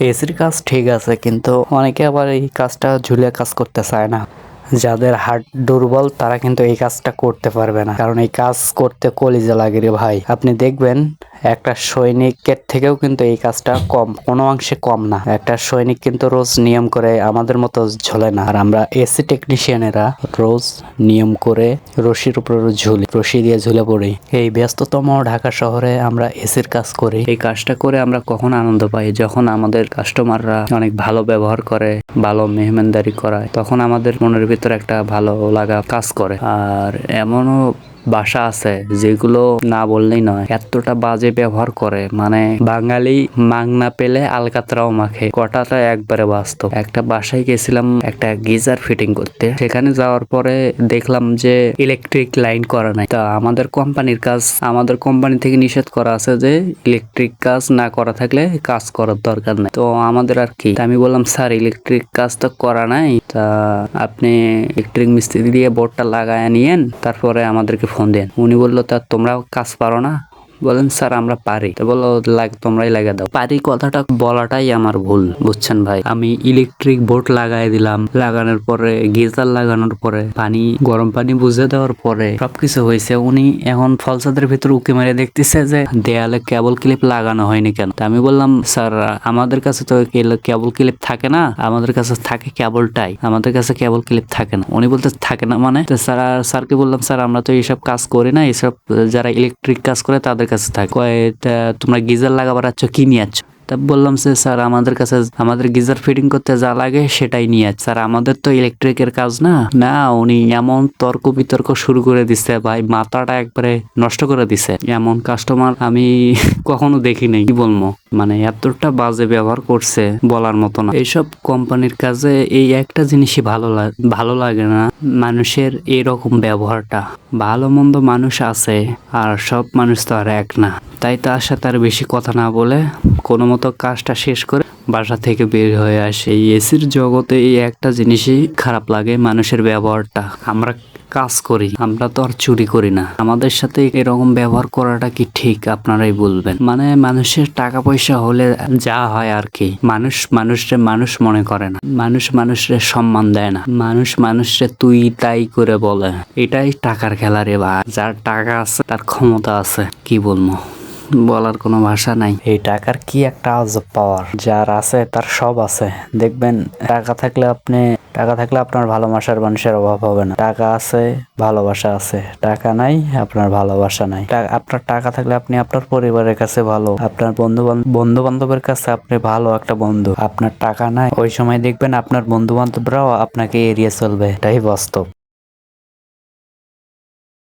এসির কাজ ঠিক আছে কিন্তু অনেকে আবার এই কাজটা ঝুলিয়ে কাজ করতে চায় না। যাদের হার্ট দুর্বল, তারা কিন্তু এই কাজটা করতে পারবে না। কারণ এই কাজ করতে কলিজা লাগে রে ভাই। আপনি দেখবেন, একটা সৈনিকের থেকেও কিন্তু এই কাজটা কম, কোনো অংশে কম না। একটা সৈনিক কিন্তু রোজ নিয়ম করে আমাদের মতো ঝোলে না। আর আমরা এসি টেকনিশিয়ানেরা রোজ নিয়ম করে রশির উপর ঝুলি, রশি দিয়ে ঝুলে পড়ি। এই ব্যস্ততম ঢাকা শহরে আমরা এসির কাজ করি। এই কাজটা করে আমরা কখন আনন্দ পাই? যখন আমাদের কাস্টমাররা অনেক ভালো ব্যবহার করে, ভালো মেহমানদারি করায়, তখন আমাদের মনের ভিতরে একটা ভালো লাগা কাজ করে। আর এমনও বাসা আছে, যেগুলো না বললেই নয়। এতটা বাজে ব্যবহার করে মানে বাঙালি মাংনা পেলে আলকাতরাও মাখে। কটাটা একবারে বাস্তব। একটা বাসায় গেছিলাম একটা গিজার ফিটিং করতে। সেখানে যাওয়ার পরে দেখলাম যে ইলেকট্রিক লাইন করা নাই। তা আমাদের কোম্পানির কাজ, আমাদের কোম্পানি থেকে নিষেধ করা আছে যে ইলেকট্রিক কাজ না করা থাকলে কাজ করার দরকার নাই। তো আমাদের আর কি? আমি বললাম, স্যার, ইলেকট্রিক কাজ তো করা নাই। তা আপনি ইলেকট্রিক মিস্ত্রি দিয়ে বোর্ডটা লাগায় নিয়েন, তারপরে আমাদেরকে ফোন দেন। উনি বলল তা তোমরা কাজ পারো না? বলেন, স্যার, আমরা পারি। তো বলল, লাগ, তোমরাই লাগা দাও। পারি কথাটা বলাটাই আমার ভুল, বুঝছেন ভাই? আমি ইলেকট্রিক বোর্ড লাগাই দিলাম, লাগানোর পরে, গিজার লাগানোর পরে, পানি, গরম পানি বুঝে দেওয়ার পরে, সবকিছু হয়েছে। উনি এখন ফলসাদের ভিতর উকি মেরে দেখতেছে যে, দেয়ালে কেবল ক্লিপ লাগানো হয়নি কেন? তা আমি বললাম, স্যার, আমাদের কাছে তো কেবল ক্লিপ থাকে না। আমাদের কাছে থাকে কেবলটাই। আমাদের কাছে কেবল ক্লিপ থাকে না। উনি বলতে, থাকে না মানে? স্যার, স্যারকে বললাম, স্যার, আমরা তো এইসব কাজ করি না। এইসব যারা ইলেকট্রিক কাজ করে, তাদের কাছে থাকে। তা তোমরা গিজার লাগাবার আছো কি নিয়ে আছো তা বললাম সে স্যার, আমাদের কাছে আমাদের গিজার ফিটিং করতে যা লাগে সেটাই নিয়ে স্যার, আমাদের তো ইলেকট্রিকের কাজ না। না, উনি এমন তর্ক বিতর্ক শুরু করে দিচ্ছে ভাই, মাথাটা একবারে নষ্ট করে দিছে। এমন কাস্টমার আমি কখনো দেখি নাই, কি বলব? মানে এতটা বাজে ব্যবহার করছে বলার মতো না। এইসব কোম্পানির কাজে এই একটা জিনিসই ভালো লাগে ভালো লাগে না, মানুষের এরকম ব্যবহারটা। ভালো মন্দ মানুষ আছে, আর সব মানুষ তো আর এক না। তাই তার সাথে আর বেশি কথা না বলে কোনো মতো কাজটা শেষ করে বাসা থেকে বের হয়ে আসে। এই এসির জগতে এই একটা জিনিসই খারাপ লাগে, মানুষের ব্যবহারটা। আমরা কাজ করি, আমরা তো আর চুরি করি না। আমাদের সাথে এরকম ব্যবহার করাটা কি ঠিক? আপনারাই বলবেন। মানে মানুষের টাকা পয়সা হলে যা হয় আর কি। মানুষ মানুষরে মানুষ মনে করে না। মানুষ মানুষরে সম্মান দেয় না। মানুষ মানুষরে তুই তাই করে বলে। এটাই টাকার খেলা রে বা যার টাকা আছে, তার ক্ষমতা আছে। কি বলব? বলার কোনো ভাষা নাই। এই টাকার কি একটা আজব পাওয়ার যার আছে, তার সব আছে। দেখবেন, টাকা থাকলে আপনি, টাকা থাকলে আপনার ভালোবাসার মানুষের অভাব হবে না। টাকা আছে, ভালোবাসা আছে। টাকা নাই, আপনার ভালোবাসা নাই। আপনার টাকা থাকলে আপনি আপনার পরিবারের কাছে ভালো। আপনার বন্ধু বন্ধু বান্ধবের কাছে আপনি ভালো একটা বন্ধু। আপনার টাকা নাই। ওই সময় দেখবেন আপনার বন্ধু বান্ধবরাও আপনাকে এড়িয়ে চলবে। এটাই বাস্তব।